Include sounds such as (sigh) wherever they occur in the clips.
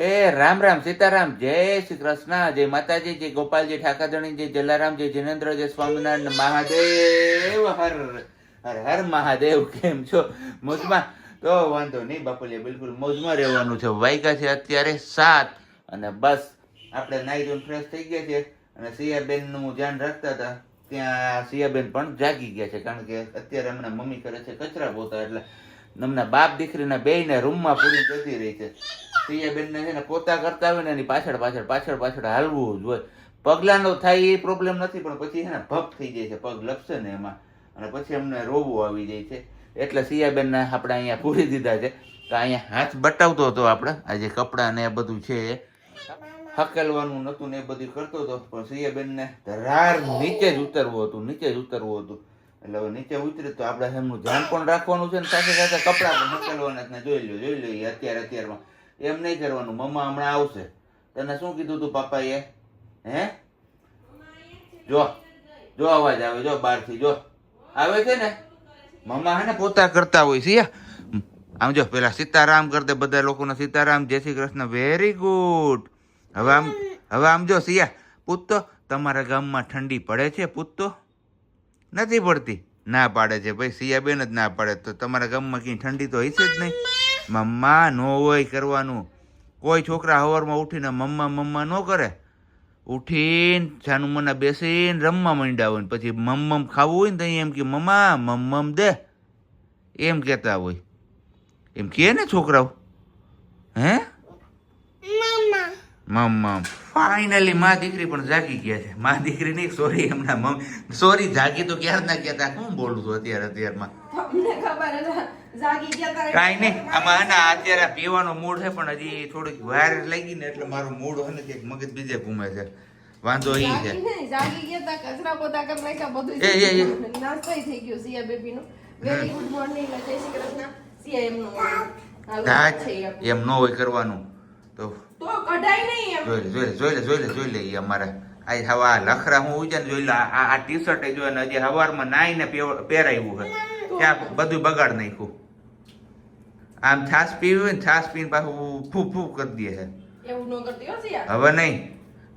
એ રામ રામ, સીતારામ, જય શ્રી કૃષ્ણ, જય માતાજી, જય ગોપાલજી ઠાકાધણી જય જલારામ, જય જિનેન્દ્ર, જય સ્વામિનારાયણ, મહાદેવ, હર હર હર મહાદેવ, કેમ છો? મોજમાં? તો વાંધો નહીં બાપુલિયા બિલકુલ મોજમાં રહેવાનું છે. વાયગા છે અત્યારે સાત અને બસ. આપણે નાઈ ધોઈને ફ્રેશ થઈ ગયા છે અને સિયાબેનનું ધ્યાન રાખતા હતા. ત્યાં સિયાબેન પણ જાગી ગયા છે, કારણ કે અત્યારે હમણાં મમ્મી કરે છે, કચરા પોતા, એટલે હમણાં બાપ દીકરીના બેયને રૂમમાં પૂરી જતી રહી છે. સિયાબેન ને છે ને પોતા કરતા હોય ને એની પાછળ પાછળ પાછળ પાછળ હાલવું જ હોય. પગલાનો થાય એ પ્રોબ્લેમ નથી, પણ પછી છે ને ભપ થઈ જાય છે, પગ લપશે ને એમાં. અને પછી અમને રોવું આવી જાય છે. એટલે સિયાબેનને આપણે અહીંયા પૂરી દીધા છે. તો અહીંયા હાથ બટાવતો હતો આપણે. આ જે કપડાં ને એ બધું છે હકેલવાનું નતું ને એ બધું કરતો હતો. પણ સિયાબેન ને ધરાર નીચે જ ઉતરવું હતું, નીચે જ ઉતરવું હતું. એટલે હવે નીચે ઉતરે તો આપણે એમનું ધ્યાન પણ રાખવાનું છે ને સાથે સાથે કપડાં પણ હકેલવાના જોઈ લો જોઈ લો અત્યારે અત્યારમાં. એમ નહીં કરવાનું. મમ્મા હમણાં આવશે. તને શું કીધું તું પાપાએ હે? જો જો અવાજ આવે, જો બહારથી, જો. આવે છે ને? મમ્મા હે ને પોતા કરતા હોય છે આમ જો, પેલા સીતારામ કરતે બધા લોકોના. સીતારામ, જય શ્રી કૃષ્ણ વેરી ગુડ હવે આમ હવે આમ જો સિયા પૂતતો, તમારા ગામમાં ઠંડી પડે છે, પૂતતો? નથી પડતી. ના પાડે છે, ભાઈ સિયાબેન જ ના પાડે. તો તમારા ગામમાં કઈ ઠંડી તો હશે જ નહીં. મમ્મા ન હોય કરવાનું. કોઈ છોકરા હવારમાં ઉઠીને મમ્મા મમ્મા ન કરે. ઉઠીને છાનું મના બેસીને રમવા માંડ્યા હોય ને પછી મમ્મમ ખાવું હોય ને તો એમ કે મમ્મા મમ્મમ દે. એમ કહેતા હોય. એમ કહે ને છોકરાઓ? હે? મમ્મમ. ફાઇનલી માં દીકરી પણ જાગી ગયા છે. માં દીકરી નહીં સોરી એમના મમ્મી સોરી જાગી તો ક્યારે ના કહેતા હું બોલું છું અત્યારે અત્યારમાં. તમને ખબર જ જાગી ગયા તારે કાંઈ નહીં આમાં હે અત્યારે પીવાનો મૂડ છે પણ હજી થોડીક વાર લાગી ને એટલે મારો મૂડ ને મગજ બીજે ઘૂમે છે. વાંધો ઈ છે. જાગી ગયા તા કચરા પોતા કરી નાખ્યા બધું એ, એ, એ. થઈ ગયો સિયા બેબી નો વેરી ગુડ મોર્નિંગ જય શ્રી કૃષ્ણ. સિયા એમનો હાલો, હા છે એ. એમ ન હોય કરવાનું. તો તો કઢાઈ નહીં એમ. જોઈ લે જોઈ લે જોઈ લે જોઈ લે ઈ અમારે. આ હવા લખરા હું ઉજે ને જોઈ લે આ ટી શર્ટ જોઈ ને હજી હવારમાં નાઈને ને પહેરાવ્યું છે ત્યાં બધું બગાડ નાખ્યું. આમ છાસ પીવી હોય ને છાસ પીને પાછું ફૂ ફૂ કરી દે છે. હવે નહીં.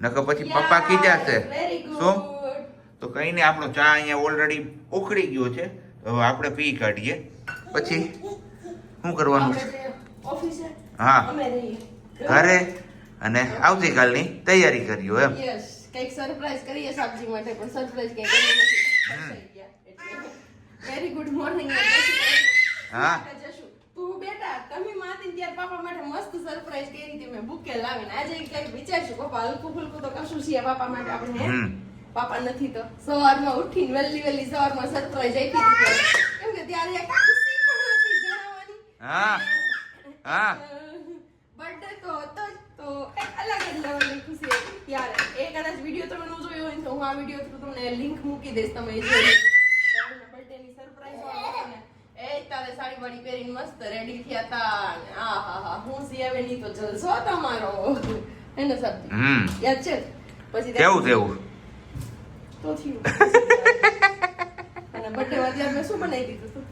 નકર પછી પપ્પા કીધા છે. શું? તો કઈ નહીં આપણો ચા અહીંયા ઓલરેડી ઉકળી ગયો છે. હવે આપણે પી કાઢીએ. પછી શું કરવાનું છે? હા. ઘરે. અને આવતીકાલની તૈયારી કરીઓ એમ. કંઈક સરપ્રાઈઝ કરીએ સાબજી માટે પણ સરપ્રાઈઝ કઈ વેરી ગુડ મોર્નિંગ હા. તું બેટા તમે માતી ત્યાર પાપા માટે મસ્ત સરપ્રાઈઝ કરી હતી. મેં બુકે લાવીને. આજે કઈ વિચારશું. પપ્પા હલકું ફુલકું તો કશું છે પાપા માટે આપણે પાપા નથી તો. સવારમાં ઉઠીને વહેલી વહેલી સવારમાં સરપ્રાઈઝ આપી દીધી. કેમ કે ત્યારે એક ખુશી પણ હતી જણાવવાની. હા. હા. બર્થડે તો હતો જ તો એક અલગ જ લેવલની ખુશી હતી. ત્યારે એ કદાચ વીડિયો તમે ન જોયો હોય તો હું આ વીડિયો થ્રુ તમને લિંક મૂકી દઈશ. તમે જોઈ લેજો બર્થડે ની સરપ્રાઈઝ વાળો ને એ તારે સાડી વાડી પહેરીને મસ્ત રેડી થયા હતા આ હા હા હું સિયાવેની તો જલસો તમારો એને સબ્જી હમ. યાદ છે? પછી કેવું તેવું તો થયું. અને બર્થડે માં મેં શું બનાવી દીધું તું?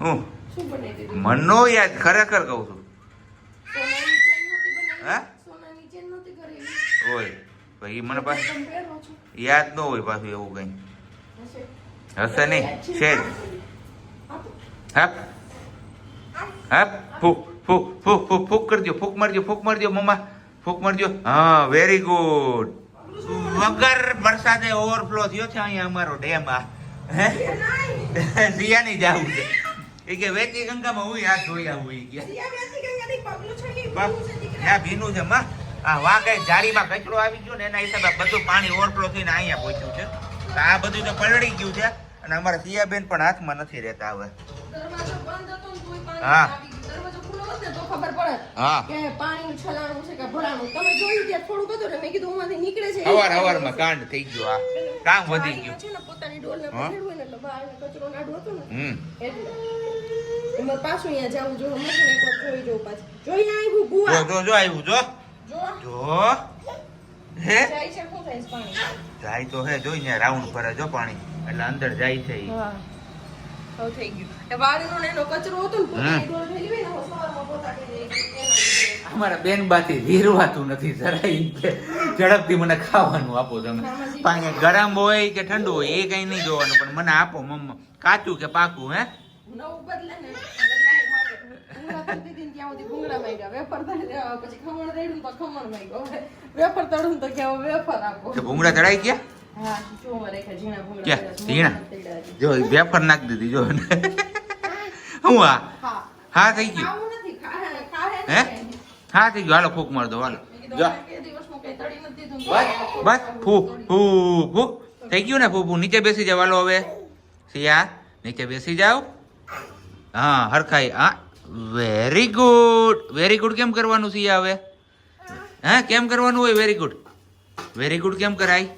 હું? શું બનાવી દીધું મનો યાદ ખરેખર કહું છું. હે? સોનાની ચેન નહોતી કરેલી. હોય પછી મને પાછું યાદ ન હોય પાછું એવું કઈ. હશે. નહીં. છે જ. હપ ફૂક ફૂક ફૂક ફૂક ફૂક કરજો ફૂક મારજો ફૂક મારજો મમ્મા ફૂક મારજો. હા વેરી ગુડ વગર વરસાદે ઓવરફ્લો થયો છે અહીંયા અમારો ડેમ આ. હે? સિયાની જાવું છે. એ કે વેચી ગંગામાં હું હાથ ધોઈ આવું એ કે ભીનું છે માં. આ વાગે જાળીમાં કચરો આવી ગયો ને એના હિસાબે બધું પાણી ઓવરફ્લો થઈને અહીંયા પહોંચ્યું છે. તો આ બધું તો પલળી ગયું છે. અને અમારા સિયાબેન પણ હાથમાં નથી રહેતા હવે. હા. હા. કે પાણીનું છલાણું છે કે ભરાણું તમે જોયું ત્યાં થોડુંક હતું ને મેં કીધું ઉમાંથી નીકળે છે હવાર હવારમાં કાંડ થઈ ગયો આ. કામ વધી ગયું. છે ને પોતાની ડોલને હા. પકડ્યું ને એટલે બહાર કચરો નાડું હતું ને એટલે એમાં પાછું અહીંયા જાવું જો હમણાં ને એકવાર જોઈ પાછું જોઈને આવ્યું બુઆ જો જો આવ્યું જો. જો. હે? જાય છે શું થાય પાણી? જાય તો હે જોઈ ને રાઉન્ડ ભરે જો પાણી. એટલે અંદર જાય છે હા. થઈ ગયું. વાડીનો એનો કચરો હતો ને ડોલ થયેલી ને સવારમાં પોતા કરી દઈ એના લીધે. અમારા બેન બાથી વીરવાતું નથી જરાય. ઝડપથી મને ખાવાનું આપો તમે. પાણી ગરમ હોય કે ઠંડુ હોય એ કઈ નહીં જોવાનું પણ મને આપો મમ્મા. કાચું કે પાકું હે? નવું બદલે ને ભૂંગળા ચડાઈ ગયા? જો વેફર નાખી દીધી જો. હું આ? હા. થઈ ગયું. હે? હા થઈ ગયું. હાલો ફૂક માર દો હાલો. બસ ફૂ ફૂ ફૂ થઈ ગયું ને ફૂ નીચે બેસી જાવ હાલો હવે. સિયા નીચે બેસી જાવ હા હરખાઈ. હા વેરી ગુડ વેરી ગુડ કેમ કરવાનું સિયા હવે? હા કેમ કરવાનું હોય વેરી ગુડ વેરી ગુડ કેમ કરાય?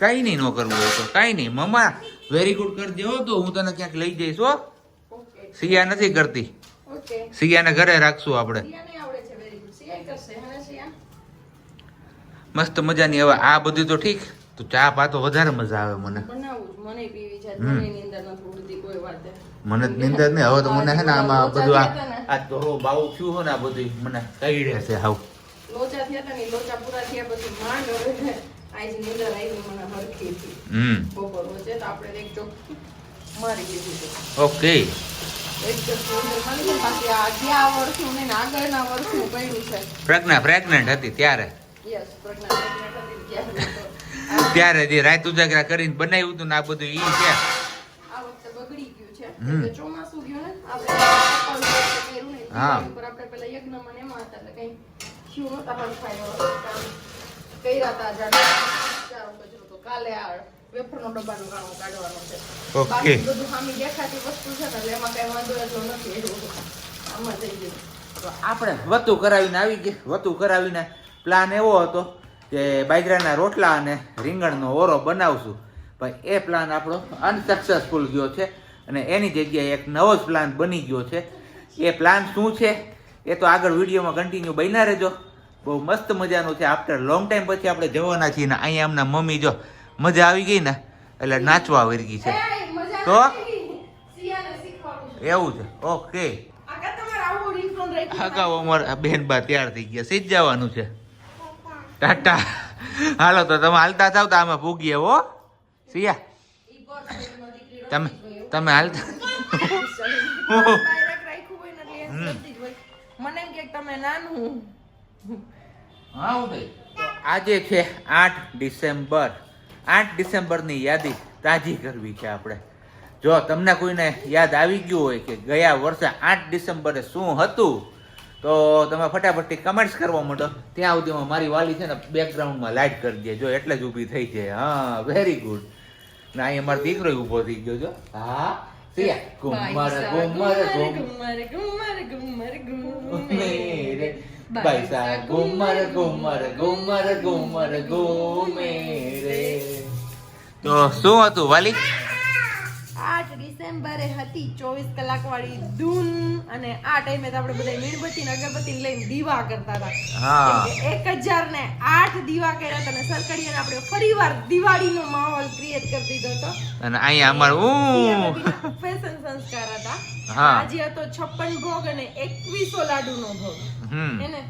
કઈ નહીં ન કરવું હોય તો કઈ નહીં. મમ્મા વેરી ગુડ કરી દેવો તો હું તને ક્યાંક લઈ જઈશ હો. સિયા નથી કરતી. સિયાને ઘરે રાખશું આપણે. છે હે? મસ્ત મજાની હવે આ બધું તો ઠીક. તો ચા પા તો વધારે મજા આવે મને. મને જ નિંદર ને હવે તો મને હે ને આમાં બધું આ. આ તો બાવું થયું હોય ને આ બધું મને કઈ રહેશે હાવ. લોચા થયા હતા ને લોચા પૂરા થયા પછી માંડ હવે. આજ નીંદર આવી મને હરખીથી હમ. બપોર વચ્ચે તો આપણે એક ચોક મારી દીધું છે ઓકે. એક ચોક નીંદર મારી છે. બાકી આ વર્ષનું ને આગળના વર્ષનું પડ્યું છે. પ્રજ્ઞા પ્રેગ્નન્ટ હતી ત્યારે. યસ પ્રજ્ઞા pregnant હતી ત્યારે. (laughs) ત્યારે જે રાત ઉજાગરા કરીને બનાવ્યું હતું ને આ બધું ઈ છે. આ વખતે બગડી ગયું છે. એટલે ચોમાસું ગયું ને આપણે હા. ઉપર આપણે પેલા એટલે કંઈ કર્યા હતા જાડા કચરો તો કાલે આ વેફરનો ડબ્બાનો ગાણો કાઢવાનો છે. ઓકે. બધું સામે દેખાતી વસ્તુ છે ને એટલે એમાં કઈ વાંધો એટલો નથી એટલું આમાં થઈ ગયું. તો આપણે વતુ કરાવીને આવી ગયા. વતુ કરાવીને પ્લાન એવો હતો કે બાજરાના રોટલા અને રીંગણનો ઓરો બનાવશું. પણ એ પ્લાન આપણો અનસક્સેસફુલ ગયો છે અને એની જગ્યાએ એક નવો જ પ્લાન બની ગયો છે. એ પ્લાન શું છે એ તો આગળ વિડીયોમાં કન્ટિન્યુ બન્યા રહેજો. બહુ મસ્ત મજાનું છે. આફ્ટર લોંગ ટાઈમ પછી આપણે જવાના છીએ ને અહીંયા એમના મમ્મી જો મજા આવી ગઈ ને એટલે નાચવા વર્ગી છે. તો? આવી. શીખવાડું છું. એવું છે. ઓકે. અગાઉ અમારા બેન બા તૈયાર થઈ ગયા. સીધ જવાનું છે. ટાટા. હાલો તો તમે હાલતા જાવ તો અમે ભૂગીએ હો. સિયા તમે. તમે હાલતા. (laughs) (laughs) મને એમ કે તમે નાનું. હા ઉદય. તો આજે છે આઠ ડિસેમ્બર. આઠ ડિસેમ્બરની યાદી તાજી કરવી છે આપણે. જો તમને કોઈને યાદ આવી ગયું હોય કે ગયા વર્ષે આઠ ડિસેમ્બરે શું હતું તો તમે ફટાફટથી કમેન્ટ્સ કરવા માંડો. ત્યાં સુધીમાં મારી વાલી છે ને બેકગ્રાઉન્ડમાં લાઈટ કરી દે. જો એટલે જ ઊભી થઈ છે. હા વેરી ગુડ ના અહીંયા મારો દીકરો ઊભો થઈ ગયો જો. હા સિયા ઘુમર ઘુમર ઘુમ ઘુમર ઘુમર ઘુમેરે પૈસા ઘુમર ઘુમર ઘુમર ઘુમર ઘુમેરે તો શું હતું વાલી? આઠ ડિસેમ્બરે હતી ચોવીસ કલાક વાળી ધૂન અને આ ટાઈમે તો આપણે બધા મીણબત્તી ને અગરબત્તી લઈને દીવા કરતા હતા. એક હજાર ને આઠ દીવા કર્યા હતા અને સરકડીયાને આપણે ફરીવાર દિવાળીનો માહોલ ક્રિએટ કરી દીધો હતો. અને અહીંયા અમાર ફેશન સંસ્કાર હતા. આજે હતો છપ્પન ભોગ અને એકવીસો લાડુનો ભોગ. હેને એને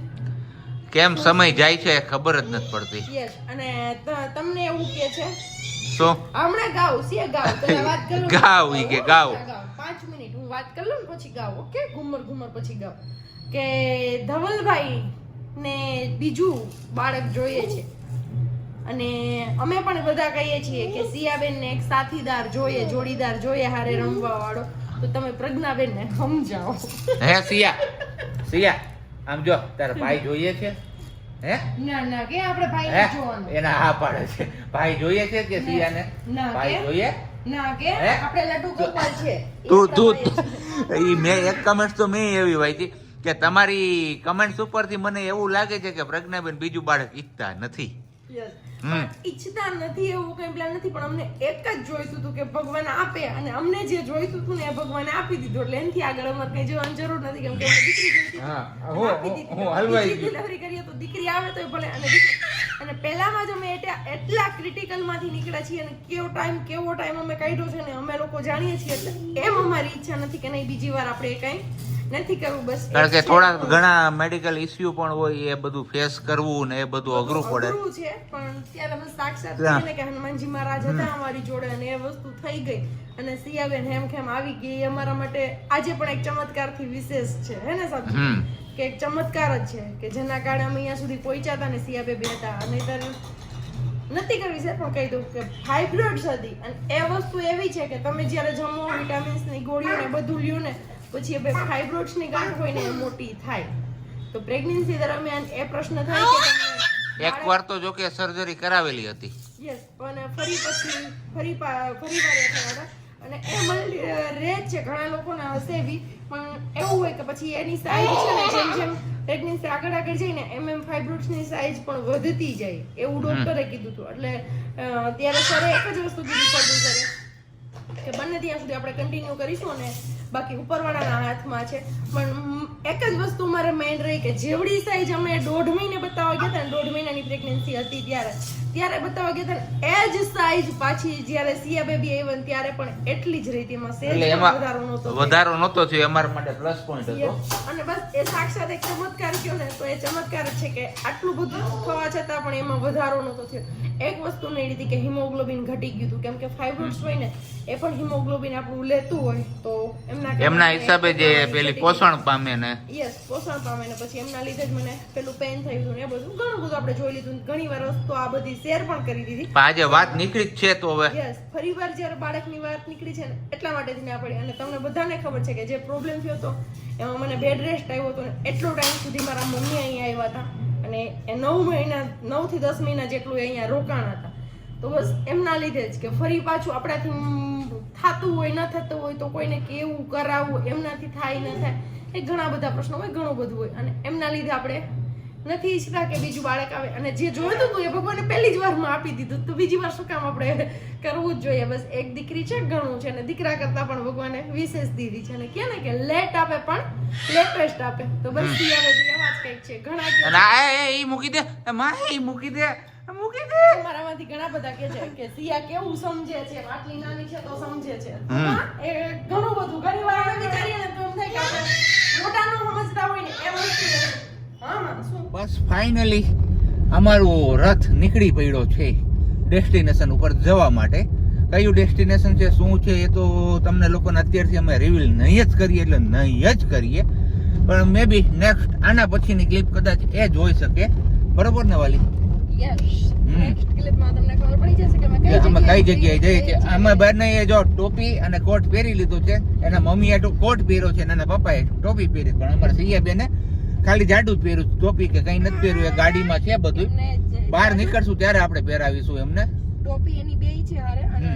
કેમ સમય જાય છે ખબર જ નથી પડતી. યસ અને તમને એવું કે છે શું હમણાં ગાવ સે ગાવ પેલા (laughs) વાત કરું. ગાવ ઈ કે ગાવ. 5 મિનિટ હું વાત કરી લઉં પછી ગાવ ઓકે? ઘુમર ઘુમર પછી ગાવ કે ધવલભાઈ ને બીજું બાળક જોઈએ છે. અને અમે પણ બધા કહીએ છીએ કે સિયાબેન ને એક સાથીદાર જોઈએ જોડીદાર જોઈએ હારે રમવા વાળો તો તમે પ્રજ્ઞાબેન ને સમજાવો. હે સિયા? સિયા આમ જો તારા ભાઈ જોઈએ છે? હે? ના ના કે આપણે ભાઈ જોવાનું? એના હા પાડે છે. ભાઈ જોઈએ છે કે સિયાને ભાઈ જોઈએ? (laughs) તું તું મેં એક કમેન્ટ તો મેં એવી વાંચી કે તમારી કમેન્ટ્સ ઉપરથી મને એવું લાગે છે કે પ્રજ્ઞાબેન બીજું બાળક ઈચ્છતા નથી. ઈચ્છતા નથી એવું કઈ પ્લાન નથી પણ અમને એક જ જોઈતું હતું કે ભગવાન આપે અને અમને જે જોઈતું હતું ને એ ભગવાન આપી દીધું. એટલે એનથી આગળ અમારે કઈ જવાની જરૂર નથી કેમ કે દીકરી જોઈતી હા, હું- હું- હલવાઈ બીજી કરીએ તો દીકરી આવે તો ભલે અને દીકરી અને પહેલામાં જ અમે એટલા ક્રિટિકલમાંથી નીકળ્યા છીએ અને કેવો ટાઈમ કેવો ટાઈમ અમે કાઢ્યો છે ને અમે લોકો જાણીએ છીએ એટલે એમ અમારી ઈચ્છા નથી કે નહીં બીજી વાર આપણે કંઈ નથી કરવું બસ કારણ કે થોડા ઘણા મેડિકલ ઇસ્યુ પણ હોય એ બધું ફેસ કરવું ને એ બધું અઘરું પડે. અઘરું છે પણ ત્યારે અમે સાક્ષાત. કે હનુમાનજી મહારાજ હતા અમારી જોડે અને એ વસ્તુ થઈ ગઈ. અને સિયાબેન હેમખેમ આવી ગઈ એ અમારા માટે આજે પણ એક ચમત્કારથી વિશેષ છે હે ને સાહેબ હમ. કે એક ચમત્કાર જ છે કે જેના કારણે અમે અહીંયા સુધી પહોંચ્યા હતા ને સિયાબે બે હતા. અને નથી કરવી છે પણ કહી દઉં કે ફાઇબ્રોઇડ્સ હતી. અને એ વસ્તુ એવી છે કે તમે જ્યારે જમો વિટામિન્સની ગોળીઓ ને બધું લ્યો ને પછી એ ફાઇબ્રોઇડ્સની ગાંઠ હોય ને એ મોટી થાય. તો પ્રેગ્નન્સી દરમિયાન એ પ્રશ્ન થાય કે તમને એક વાર તો જો કે સર્જરી કરાવેલી હતી. યસ પણ ફરી પછી ફરી ફરી વાર એ થયા હતા. અને એ મળી રહે છે. ઘણા લોકોને હશે બી પણ એવું હોય કે પછી એની સાઈઝ છે ને જેમ જેમ પ્રેગ્નન્સી આગળ આગળ જઈને એમ એમ ફાઇબ્રોઇડ્સની સાઈઝ પણ વધતી જાય. એવું ડોક્ટરે કીધું હતું. એટલે ત્યારે સરે એક જ વસ્તુ કીધી સરે કે બંને ત્યાં સુધી આપણે કન્ટિન્યુ કરીશું ને બાકી ઉપરવાળાના હાથમાં છે. પણ એક જ વસ્તુ મારે માઇન્ડ રહી કે જેવડી સાઈઝ અમે દોઢ મહિને બતાવવા ગયા હતા દોઢ મહિનાની પ્રેગ્નન્સી હતી ત્યારે. ત્યારે બતાવવા ગયા હતા એ જ સાઈઝ પાછી જ્યારે સિયા બેબી આવી ત્યારે પણ એટલી જ રહી હતી. એમાં સેજ એમાં વધારો નહોતો વધારો નહોતો થયો અમારા માટે પ્લસ પોઈન્ટ હતો. અને બસ એ સાક્ષાત એક ચમત્કાર કયો ને તો એ ચમત્કાર છે કે આટલું બધું થવા છતાં પણ એમાં વધારો નહોતો થયો. એક વસ્તુ નહીં લીધી કે હિમોગ્લોબિન ઘટી ગયું હતું. કેમ કે ફાઇબ્રોઇડ્સ હોય ને એ પણ હિમોગ્લોબિન આપણું લેતું હોય તો એમના એમના હિસાબે જે પેલી પોષણ પામે ને. યસ પોષણ પામે ને પછી એમના લીધે જ મને પેલું પેન થયું હતું ને બધું. ઘણું બધું આપણે જોઈ લીધું ઘણી વાર વસ્તુ આ બધી શેર પણ કરી દીધી. આજે વાત નીકળી જ છે તો હવે. યસ ફરી વાર જ્યારે બાળકની વાત નીકળી છે ને એટલા માટે જ ના પડી અને તમને બધાને ખબર છે કે જે પ્રોબ્લેમ થયો હતો એમાં મને બેડ રેસ્ટ આવ્યો હતો ને એટલો ટાઈમ સુધી મારા મમ્મી અહીંયા આવ્યા હતા. અને એ નવ મહિના નવથી દસ મહિના જેટલું અહીંયા રોકાણ હતા. તો બસ એમના લીધે જ કે ફરી પાછું આપણાથી થતું હોય, ન થતું હોય તો કોઈને કેવું કરાવવું, એમનાથી થાય, ન થાય, એ ઘણા બધા પ્રશ્નો હોય, ઘણું બધું હોય. અને એમના લીધે આપણે નથી ઈચ્છતા કે બીજું બાળક આવે. અને જે જોઈતું હતું એ ભગવાને પહેલી જ વારમાં આપી દીધું. તો બીજી વાર શું કામ આપણે કરવું જ જોઈએ? બસ એક દીકરી છે, ઘણું છે. અને દીકરા કરતા પણ ભગવાને વિશેષ દીધી છે. અને કે ને કે લેટ આપે પણ લેટેસ્ટ આપે. તો બસ એવા જ કંઈક છે. ઘણા એ- મૂકી દે. માં, એ મૂકી દે. મૂકી દે. મારામાંથી ઘણા બધા કે છે કે સિયા કેવું સમજે છે આટલી નાની છે તો સમજે છે. એ ઘણું બધું ઘણી વાર અમે વિચારીએ ને તો એમ થાય કે આપણે મોટાનું સમજતા હોય ને એમ વસ્તુ બસ ફાઇનલી અમારો રથ નીકળી પડ્યો છે ડેસ્ટિનેશન ઉપર જવા માટે. કયું ડેસ્ટિનેશન છે શું છે એ તો તમને લોકોને અત્યારથી અમે રિવીલ નહીં જ કરીએ એટલે નહીં જ કરીએ. પણ મે બી નેક્સ્ટ આના પછીની ક્લિપ કદાચ એ જોઈ શકે. બરોબર ને વાલી? યસ હમ. નેક્સ્ટ ક્લિપમાં તમને ખબર પડી જશે કે અમે કે કઈ જગ્યાએ જઈએ જઈએ છીએ અમે બંને જો ટોપી અને કોટ પહેરી લીધું છે એના મમ્મીએ કોટ પહેર્યો છે એના પપ્પાએ ટોપી પહેરી પણ અમારા સૈયા બેને ખાલી જાડું જ પહેર્યું ટોપી કે કઈ નથી પહેર્યું એ ગાડીમાં છે બધું બહાર નીકળશું ત્યારે આપણે પહેરાવીશું એમને ટોપી એની બે છે હારે અને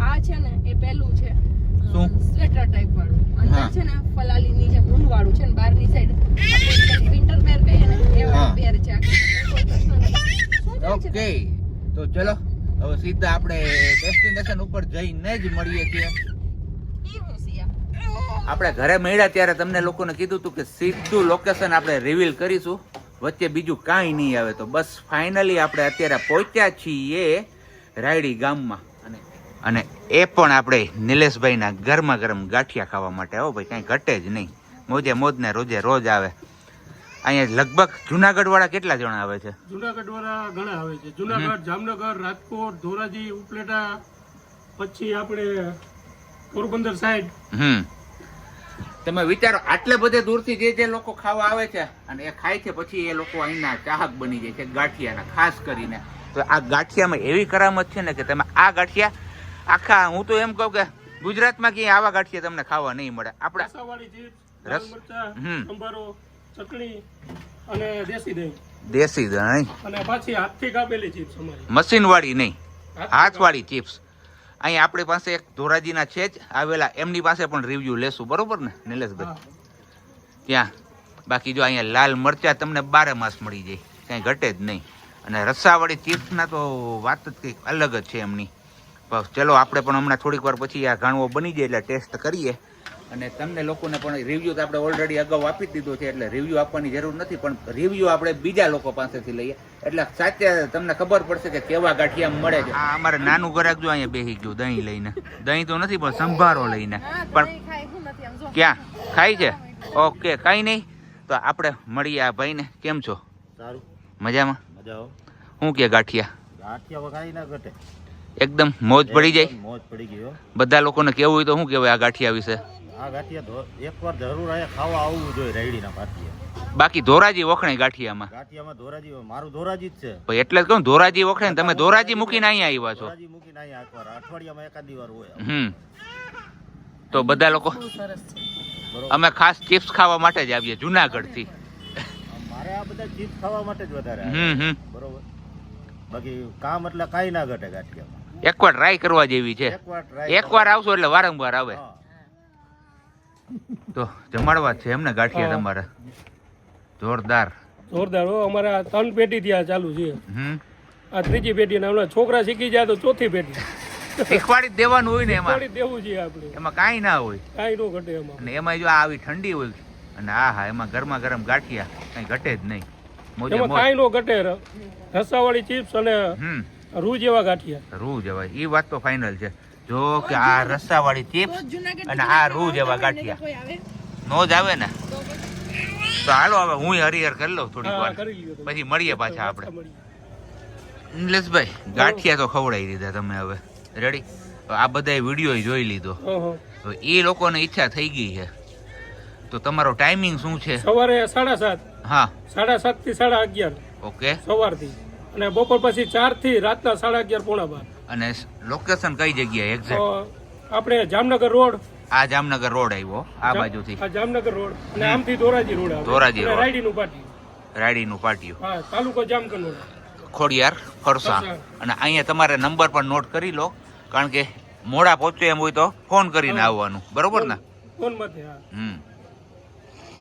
આ છે ને એ પેલું છે શું? સ્વેટર ટાઈપ વાળું. અંદર છે ને ફલાલીની જે ઊન વાળું છે ને બહારની સાઈડ વિન્ટર વેર કહીએ ને એ હા. વાળું પહેરે છે આખી. કોઈ પ્રશ્ન નથી. ઓકે તો ચલો, હવે સીધા આપણે ડેસ્ટિનેશન ઉપર જઈને જ મળીએ છીએ. હું. આપણે ઘરે મળ્યા ત્યારે તમને લોકોને કીધું હતું કે સીધું લોકેશન આપણે રિવીલ કરીશું. વચ્ચે બીજું કાંઈ નહીં આવે તો બસ ફાઇનલી આપણે અત્યારે પહોંચ્યા છીએ રાયડી ગામમાં. અને અને એ પણ આપણે નિલેશભાઈના ગરમા ગરમ ગાંઠિયા ખાવા માટે. આવો ભાઈ, કાંઈ ઘટે જ નહીં. મોજે મોજને રોજે રોજ આવે. અહીંયા લગભગ જુનાગઢ વાળા કેટલા જણા આવે છે? જુનાગઢ વાળા ઘણા આવે છે. જુનાગઢ જામનગર રાજકોટ ધોરાજી ઉપલેટા પછી આપણે પોરબંદર સાઈડ. હમ. તમે વિચારો આટલે બધે દૂરથી જે જે લોકો ખાવા આવે છે અને એ ખાય છે પછી એ લોકો અહીંના ચાહક બની જાય છે ગાંઠિયાના ખાસ કરીને. તો આ ગાંઠિયામાં એવી કરામત છે ને કે તમે આ ગાંઠિયા આખા હું તો એમ કહું કે ગુજરાતમાં ક્યાંય આવા ગાંઠિયા તમને ખાવા નહીં મળે. આપણે રસ- હમ. સંભારો ચટણી અને દેશી દહીં. દેશી દહીં. અને પાછી હાથથી કાપેલી ચિપ્સ અમારી. મશીન વાળી નહીં. હાથ હાથવાળી ચિપ્સ. અહીં આપણી પાસે એક ધોરાજીના છે જ. આવેલા એમની પાસે પણ રિવ્યુ લેશું. બરોબર ને નિલેશભાઈ? ત્યાં. બાકી જો અહીંયા લાલ મરચા તમને બારે માસ મળી જાય. કાંઈ ઘટે જ નહીં. અને રસાવાળી ચિપ્સના તો વાત જ કંઈક અલગ જ છે એમની. બસ ચલો આપણે પણ હમણાં થોડીક વાર પછી આ ઘાણવો બની જાય એટલે ટેસ્ટ કરીએ. અને તમને લોકોને પણ રિવ્યુ તો આપણે ઓલરેડી અગાઉ આપી દીધો છે એટલે રિવ્યુ આપવાની જરૂર નથી પણ રિવ્યુ આપણે બીજા લોકો પાસેથી લઈએ. એટલે સાચે તમને ખબર પડશે કે કેવા ગાંઠિયા મળે છે. આ અમારે નાનું ગરાક જો અહીંયા બેસી ગયું દહીં લઈને. દહીં તો નથી પણ સંભારો લઈને. પણ દહીં ખાય હું નથી આમ જો. ક્યાં? ખાય છે? ઓકે કાંઈ નહીં? તો આપણે મળીએ આ ભાઈને. કેમ છો? સારું. મજામાં? મજા શું કે ગાંઠિયા? ગાંઠિયા વગાડી ના ઘટે. એકદમ મોજ પડી જાય. મોજ પડી ગયો બધા લોકોને કેવું હોય તો શું કહેવાય આ ગાંઠિયા વિશે? આ ગાંઠિયા ધો- એકવાર જરૂર અહીંયા ખાવા આવવું જોઈએ રાયડીના ગાંઠિયા બાકી ધોરાજી વખણાય ગાંઠિયામાં. ગાંઠિયામાં ધોરાજી મારું ધોરાજી જ છે. ભાઈ એટલે જ કહું ધોરાજી વખણાય તમે ધોરાજી મૂકીને અહીંયા આવ્યા છો. ધોરાજી મૂકીને અહીંયા એકવાર અઠવાડિયામાં એકાદ વાર હોય હમ. તો બધા લોકો સરસ અમે ખાસ ચિપ્સ ખાવા માટે જ આવીએ જુનાગઢથી. મારે આ બધા ચિપ્સ ખાવા માટે જ વધારે હમ હમ. બરોબર. બાકી કામ એટલે કાંઈ ના ઘટે ગાંઠિયામાં. એકવાર ટ્રાય કરવા જેવી છે. એકવાર આવશો એટલે વારંવાર આવે. તો જમાડવા છે એમને ગાંઠિયા તમારે. જોરદાર. જોરદાર. હો અમારે ત્રણ પેટી ત્યાં ચાલુ છે. આ ત્રીજી પેટી ને હમણાં છોકરા શીખી જાય તો ચોથી પેટી. શીખવાડી દેવાનું હોય ને એમાં. દેવું છે આપણે. એમાં કાંઈ ના હોય. કાંઈ ન ઘટે એમાં. અને એમાં જો આવી ઠંડી હોય અને આ હા એમાં ગરમા ગરમ ગાંઠિયા કઈ ઘટે જ નહીં. એમાં મોજ. કાંઈ ન ઘટે. રસાવાળી ચિપ્સ અને રૂ જેવા ગાંઠિયા. રૂ જેવા એ વાત તો ફાઇનલ છે. જો કે આ રસ્તાવાળી ચિપ્સ અને આ રૂ જેવા ગાંઠિયા. નો જ આવે ને? તો હાલો હવે હું હરિહર કરી લઉં થોડીક વાર. પછી મળીએ પાછા આપણે. નિલેશભાઈ ગાંઠિયા તો ખવડાવી દીધા તમે હવે. રેડી આ બધાય વીડિયો જોઈ લીધો. તો એ લોકોને ઈચ્છા થઈ ગઈ છે. તો તમારો ટાઈમિંગ શું છે? સવારે સાડા સાત. હા. સાડા સાતથી સાડા અગિયાર. ઓકે સવારથી. અને બપોર પછી ચારથી રાતના સાડા અગિયાર પોણા બાર. અને લોકેશન કઈ જગ્યાએ? એક્ઝેક્ટ આપણે જામનગર રોડ. આ જામનગર રોડ આવ્યો આ બાજુથી. આ જામનગર રોડ. અને આમથી ધોરાજી રોડ ધોરાજી રોડ. રાયડીનું પાટી રાડીનું પાટિયું. હા તાલુકો જામકંડોળ ખોડિયાર ફરસા. અને અહીંયા તમારે નંબર પણ નોટ કરી લો કારણ કે મોડા પહોંચે એમ હોય તો ફોન કરીને આવવાનું. બરોબર ને? ફોનમાંથી હા. હમ.